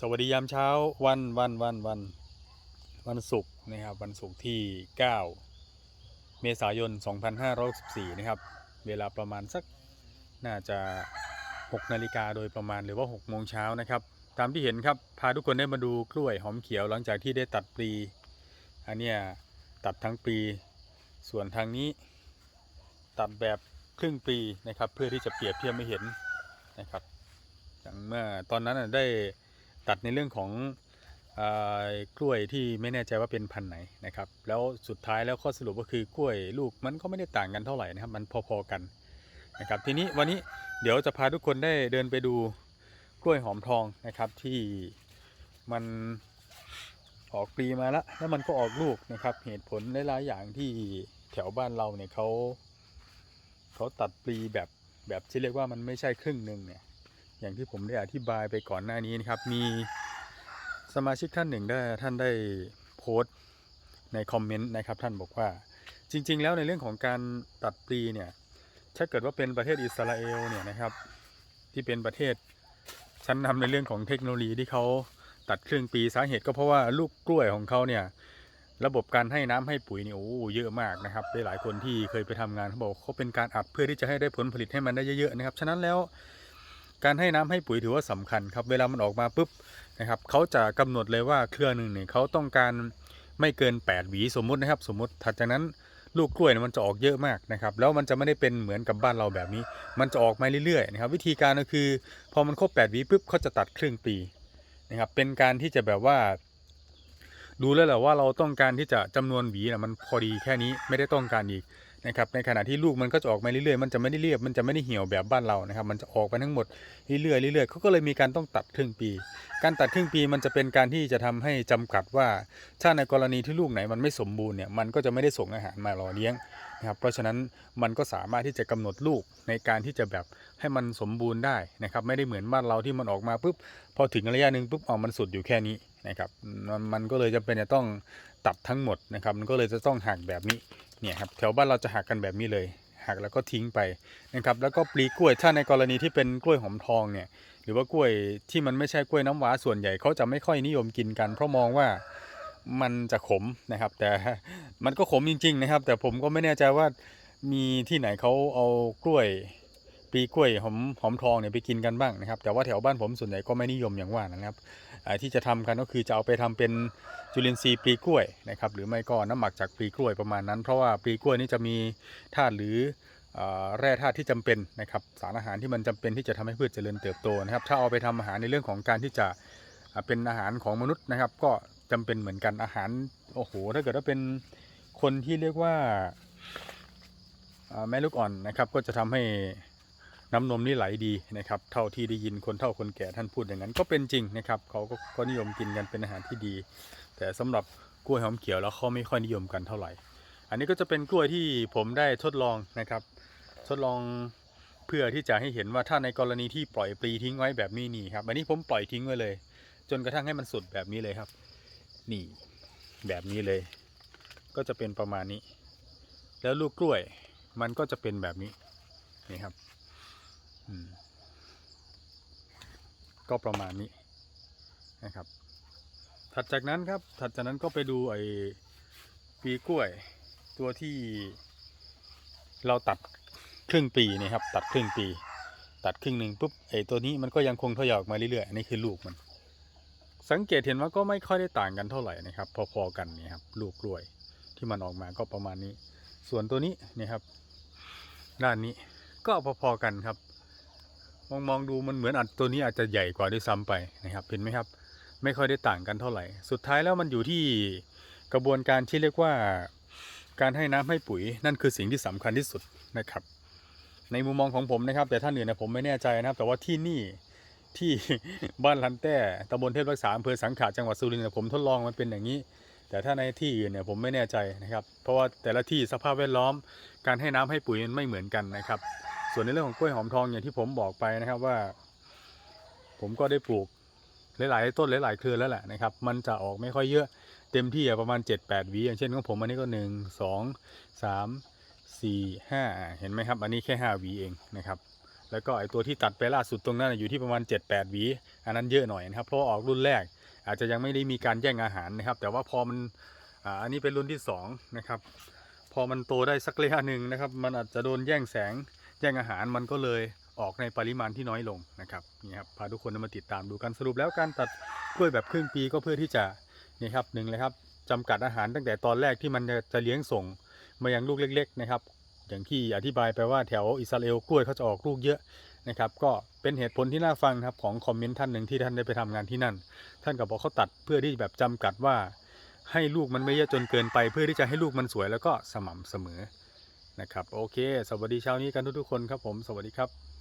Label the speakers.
Speaker 1: สวัสดียามเช้าวันวันวันวันวันศุกร์นะครับวันศุกร์ที่ 9 เมษายน 2564นะครับเวลาประมาณสักน่าจะ 6 นาฬิกาโดยประมาณหรือว่า 6 โมงเช้านะครับ ตามที่เห็นครับ พาทุกคนได้มาดูกล้วยหอมเขียวหลังจากที่ได้ตัดปลีอันเนี้ยตัดทั้งปีส่วนทางนี้ตัดแบบครึ่งปีนะครับ เพื่อที่จะเปรียบเทียบไม่เห็นนะครับอย่างเมื่อตอนนั้นได้ ตัดในเรื่องของอกล้วยที่ไม่แน่ใจว่าเป็นพันธุ์ไหนนะครับ แล้วสุดท้ายแล้วข้อสรุปก็คือกล้วยลูกมันก็ไม่ได้ต่างกันเท่าไหร่นะครับ มันพอๆกันนะครับ ทีนี้วันนี้เดี๋ยวจะพาทุกคนได้เดินไปดูกล้วยหอมทองนะครับที่มันออกปลีมาแล้วแล้วมันก็ออกลูกนะครับ เหตุผลหลายๆอย่างที่แถวบ้านเราเนี่ยเขาเขาตัดปลีแบบแบบที่เรียกว่ามันไม่ใช่ครึ่งหนึ่งเนี่ย อย่างที่ผมได้อธิบายไปก่อนหน้านี้นะครับ มีสมาชิกท่านหนึ่งได้ท่านได้โพสต์ในคอมเมนต์นะครับ ท่านบอกว่าจริง ๆ แล้วในเรื่องของการตัดปลีเนี่ยถ้าเกิดว่าเป็นประเทศอิสราเอลเนี่ยนะครับ ที่เป็นประเทศชั้นนำในเรื่องของเทคโนโลยีที่เขาตัดครึ่งปีสาเหตุก็เพราะว่าลูกกล้วยของเขาเนี่ยระบบการให้น้ำให้ปุ๋ยนี่โอ้เยอะมากนะครับได้หลายคนที่เคยไปทำงานเขาบอกเขาเป็นการอัดเพื่อที่จะให้ได้ผลผลิตให้มันได้เยอะๆนะครับฉะนั้นแล้ว การให้น้ำให้ปุ๋ยถือว่าสำคัญครับ เวลามันออกมาปุ๊บนะครับเขาจะกำหนดเลยว่าเครือหนึ่งเนี่ยเขาต้องการไม่เกิน 8 หวีสมมุตินะครับ สมมุติถัดจากนั้นลูกกล้วยเนี่ยมันจะออกเยอะมากนะครับ แล้วมันจะไม่ได้เป็นเหมือนกับบ้านเราแบบนี้ มันจะออกมาเรื่อยๆนะครับ วิธีการก็คือ พอมันครบ8หวีปุ๊บเขาจะตัดครึ่งปีนะครับ เป็นการที่จะแบบว่า ดูแล้วแหละว่าเราต้องการที่จะจำนวนหวีนะมันพอดีแค่นี้ไม่ได้ต้องการอีก นะครับในขณะที่ลูกมันก็จะออกมาเรื่อยๆมันจะไม่ได้เรียบมันจะไม่ได้เหี่ยวแบบบ้านเรานะครับ มันจะออกไปทั้งหมดเรื่อยๆเรื่อยๆเขาก็เลยมีการต้องตัดครึ่งปี การตัดครึ่งปีมันจะเป็นการที่จะทำให้จำกัดว่าถ้าในกรณีที่ลูกไหนมันไม่สมบูรณ์เนี่ยมันก็จะไม่ได้ส่งอาหารมาหล่อเลี้ยงนะครับเพราะฉะนั้นมันก็สามารถที่จะกำหนดลูกในการที่จะแบบให้มันสมบูรณ์ได้นะครับ ไม่ได้เหมือนบ้านเราที่มันออกมาปุ๊บพอถึงระยะหนึ่งปุ๊บออกมันสุดอยู่แค่นี้นะครับมันมันก็เลยจะเป็นจะต้องตัดทั้งหมดนะครับ มันก็เลยจะต้องหักแบบนี้ เนี่ยครับแถวบ้านเราจะหักกันแบบนี้เลยหักแล้วก็ทิ้งไปนะครับแล้วก็ปลีกล้วยถ้าในกรณีที่เป็นกล้วยหอมทองเนี่ยหรือว่ากล้วยที่มันไม่ใช่กล้วยน้ำว้าส่วนใหญ่เขาจะไม่ค่อยนิยมกินกัน เพราะมองว่ามันจะขมนะครับ แต่มันก็ขมจริง ๆ นะครับ แต่ผมก็ไม่แน่ใจว่ามีที่ไหนเขาเอากล้วย ปีกล้วยหอมหอมทองเนี่ยไปกินกันบ้างนะครับ แต่ว่าแถวบ้านผมส่วนใหญ่ก็ไม่นิยมอย่างว่านะครับที่จะทำกันก็คือจะเอาไปทำเป็นจุลินทรีย์ปีกล้วยนะครับ หรือไม่ก็น้ำหมักจากปีกล้วยประมาณนั้น เพราะว่าปีกล้วยนี่จะมีธาตุหรือแร่ธาตุที่จำเป็นนะครับ สารอาหารที่มันจำเป็นที่จะทำให้พืชเจริญเติบโตนะครับ ถ้าเอาไปทำอาหารในเรื่องของการที่จะเป็นอาหารของมนุษย์นะครับ ก็จำเป็นเหมือนกันอาหารโอ้โหถ้าเกิดว่าเป็นคนที่เรียกว่าแม่ลูกอ่อนนะครับก็จะทำให้ น้ำนมนี่ไหลดีนะครับ เท่าที่ได้ยินคนเฒ่าคนแก่ท่านพูดอย่างนั้น ก็เป็นจริงนะครับเขาก็ก็นิยมกินกันเป็นอาหารที่ดี แต่สำหรับกล้วยหอมเขียวแล้วเขาไม่ค่อยนิยมกันเท่าไหร่ อันนี้ก็จะเป็นกล้วยที่ผมได้ทดลองนะครับ ทดลองเพื่อที่จะให้เห็นว่าถ้าในกรณีที่ปล่อยปลีทิ้งไว้แบบนี้นี่ครับ อันนี้ผมปล่อยทิ้งไว้เลย จนกระทั่งให้มันสุดแบบนี้เลยครับ นี่แบบนี้เลย ก็จะเป็นประมาณนี้ แล้วลูกกล้วยมันก็จะเป็นแบบนี้นี่ครับ ก็ประมาณนี้นะครับ ถัดจากนั้นครับ ถัดจากนั้นก็ไปดูไอ้ปีกล้วย ตัวที่เราตัดครึ่งปีนี่ครับ ตัดครึ่งปี ตัดครึ่งหนึ่งปุ๊บไอ้ตัวนี้มันก็ยังคงทยอยออกมาเรื่อยๆอันนี้คือลูกมัน สังเกตเห็นว่าก็ไม่ค่อยได้ต่างกันเท่าไหร่นะครับ พอๆกันนี่ครับ ลูกกล้วยที่มันออกมาก็ประมาณนี้ ส่วนตัวนี้นี่ครับ ด้านนี้ก็พอๆกันครับ มองมองดูมันเหมือนอัดตัวนี้อาจจะใหญ่กว่าด้วยซ้ำไปนะครับเห็นไหมครับ ไม่ค่อยได้ต่างกันเท่าไหร่ สุดท้ายแล้วมันอยู่ที่กระบวนการที่เรียกว่าการให้น้ำให้ปุ๋ยนั่นคือสิ่งที่สำคัญที่สุดนะครับ ในมุมมองของผมนะครับ แต่ท่านอื่นเนยผมไม่แน่ใจนะครับ แต่ว่าที่นี่ที่บ้านลันแต้ตำบลเทพรักษาอำเภอสังขะจังหวัดสุรินทร์ผมทดลองมันเป็นอย่างนี้ แต่ถ้าในที่อื่นเนี่ยผมไม่แน่ใจนะครับ เพราะว่าแต่ละที่สภาพแวดล้อม การให้น้ำให้ปุ๋ยมันไม่เหมือนกันนะครับ ส่วนในเรื่องของกล้วยหอมทองอย่างที่ผมบอกไปนะครับว่า ผมก็ได้ปลูกหลายๆต้นหลายๆเครือแล้วแหละนะครับ มันจะออกไม่ค่อยเยอะเต็มที่อะประมาณ 7-8วีอย่างเช่นของผมอันนี้ก็ 1 2 3 4 5 เห็นไหมครับ อันนี้แค่5วีเองนะครับแล้วก็ไอตัวที่ตัดไปล่าสุดตรงนั้นอยู่ที่ประมาณ 7-8วีอันนั้นเยอะหน่อยนะครับเพราะออกรุ่นแรก อาจจะยังไม่ได้มีการแย่งอาหารนะครับ แต่ว่าพอมันอันนี้เป็นรุ่นที่สองนะครับพอมันโตได้สักระยะหนึ่งนะครับ มันอาจจะโดนแย่งแสง แย่งอาหารมันก็เลยออกในปริมาณที่น้อยลงนะครับนี่ครับพาทุกคนมาติดตามดูกันสรุปแล้วการตัดกล้วยแบบครึ่งปีก็เพื่อที่จะนี่ครับหนึ่งเลยครับจำกัดอาหารตั้งแต่ตอนแรกที่มันจะจะเลี้ยงส่งมายังลูกเล็ก ๆ นะครับ อย่างที่อธิบายไปว่าแถวอิสราเอลกล้วยเขาจะออกลูกเยอะนะครับ ก็เป็นเหตุผลที่น่าฟังครับของคอมเมนต์ท่านหนึ่งที่ท่านได้ไปทำงานที่นั่น ท่านก็บอกเขาตัดเพื่อที่แบบจำกัดว่าให้ลูกมันไม่เยอะจนเกินไป เพื่อที่จะให้ลูกมันสวยแล้วก็สม่ำเสมอ นะครับ โอเค สวัสดีเช้านี้กันทุกๆคนครับผม สวัสดีครับ